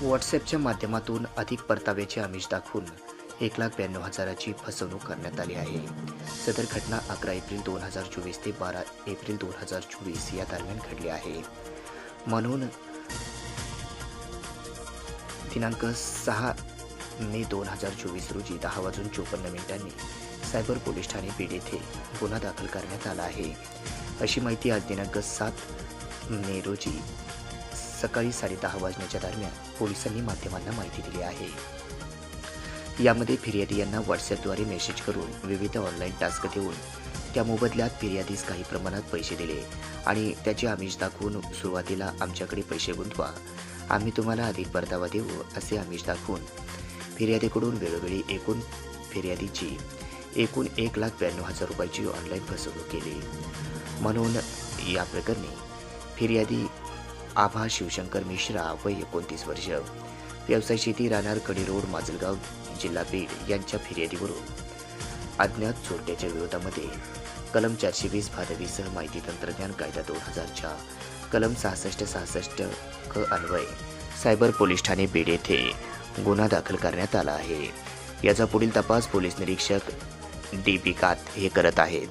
व्हॉट्सॲपच्या माध्यमातून अधिक परताव्याचे आमिष दाखवून एक लाख ब्याण्णव हजाराची फसवणूक करण्यात आली आहे. सदर घटना अकरा एप्रिल दोन हजार चोवीस ते बारा एप्रिल दोन हजार चोवीस या दरम्यान घडली आहे. म्हणून दिनांक सहा मे दोन हजार चोवीस रोजी दहा वाजून चोपन्न मिनिटांनी सायबर पोलीस ठाणे बीड येथे गुन्हा दाखल करण्यात आला आहे. अशी माहिती आज दिनांक सात मे रोजी सकाळी साडेदहा वाजण्याच्या दरम्यान पोलिसांनी माध्यमांना माहिती दिली आहे. यामध्ये फिर्यादी यांना व्हॉट्सॲपद्वारे मेसेज करून विविध ऑनलाईन टास्क देऊन त्या मोबदल्यात फिर्यादीस काही प्रमाणात पैसे दिले आणि त्याचे आमिष दाखवून सुरुवातीला आमच्याकडे पैसे गुंतवा. आम्ही तुम्हाला अधिक परतावा देऊ असे आमिष दाखवून फिर्यादीकडून वेळोवेळी एकूण फिर्यादीची एकूण एक लाख ब्याण्णव हजार रुपयाची ऑनलाईन फसवणूक केली. म्हणून या प्रकरणी फिर्यादी आभा शिवशंकर मिश्रा वय एकोणतीस वर्ष. व्यवसाय शेती राहणार कडी रोड माजलगाव जिल्हा बीड यांच्या फिर्यादीवरून. अज्ञात चोरट्याच्या विरोधामध्ये कलम चारशे वीस भादवीसह माहिती तंत्रज्ञान कायदा दोन हजारच्या कलम सहासष्ट सहासष्ट क अन्वय सायबर पोलीस ठाणे बीड येथे गुन्हा दाखल करण्यात आला आहे. याचा पुढील तपास पोलीस निरीक्षक डी बी कात हे करत आहेत.